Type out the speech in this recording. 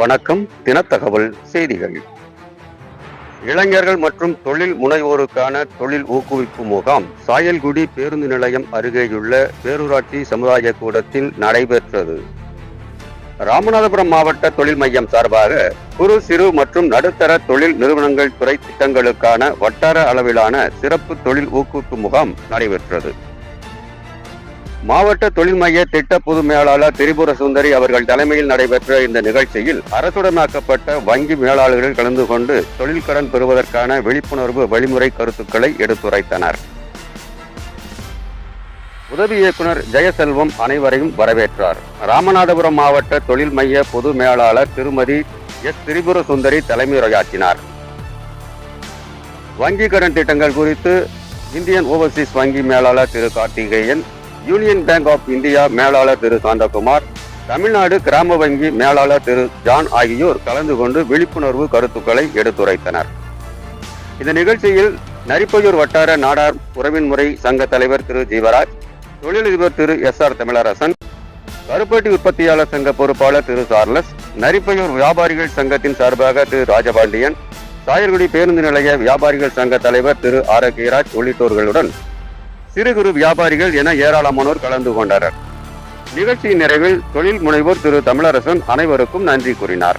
வணக்கம் தினத்தகவல் செய்திகள். இளைஞர்கள் மற்றும் தொழில் முனைவோருக்கான தொழில் ஊக்குவிப்பு முகாம் சாயல்குடி பேருந்து நிலையம் அருகேயுள்ள பேரூராட்சி சமுதாய கூடத்தில் நடைபெற்றது. ராமநாதபுரம் மாவட்ட தொழில் மையம் சார்பாக குறு சிறு மற்றும் நடுத்தர தொழில் நிறுவனங்கள் துறை திட்டங்களுக்கான வட்டார அளவிலான சிறப்பு தொழில் ஊக்குவிப்பு முகாம் நடைபெற்றது. மாவட்ட தொழில் மைய திட்ட பொது மேலாளர் திரிபுர சுந்தரி அவர்கள் தலைமையில் நடைபெற்ற இந்த நிகழ்ச்சியில் அரசுடனாக்கப்பட்ட வங்கி மேலாளர்கள் கலந்து கொண்டு தொழில் கடன் பெறுவதற்கான விழிப்புணர்வு வழிமுறை கருத்துக்களை எடுத்துரைத்தனர். உதவி இயக்குனர் ஜெயசெல்வம் அனைவரையும் வரவேற்றார். ராமநாதபுரம் மாவட்ட தொழில் மைய பொது மேலாளர் திருமதி எஸ் திரிபுர சுந்தரி தலைமையுரையாற்றினார் வங்கி கடன் திட்டங்கள் குறித்து இந்தியன் ஓவர்சீஸ் வங்கி மேலாளர் திரு Karthikeyan union bank of India மேலாளர் திரு சாந்தகுமார் தமிழ்நாடு கிராம வங்கி மேலாளர் திரு ஜான் ஆகியோர் கலந்து கொண்டு விழிப்புணர்வு கருத்துக்களை எடுத்துரைத்தனர். இந்த நிகழ்ச்சியில் நரிப்பையூர் வட்டார நாடார் உறவின்முறை சங்க தலைவர் திரு ஜீவராஜ் தொழிலதிபர் திரு எஸ் ஆர் தமிழரசன் கருப்பட்டி உற்பத்தியாளர் சங்க பொறுப்பாளர் திரு சார்லஸ் நரிப்பையூர் வியாபாரிகள் சங்கத்தின் சார்பாக திரு ராஜபாண்டியன் சாயர்குடி பேருந்து நிலைய வியாபாரிகள் சங்க தலைவர் திரு ஆரோக்கியராஜ் உள்ளிட்டோர்களுடன் சிறு குறு வியாபாரிகள் என ஏராளமானோர் கலந்து கொண்டனர். நிகழ்ச்சியின் நிறைவில் தொழில் முனைவோர் திரு தமிழரசன் அனைவருக்கும் நன்றி கூறினார்.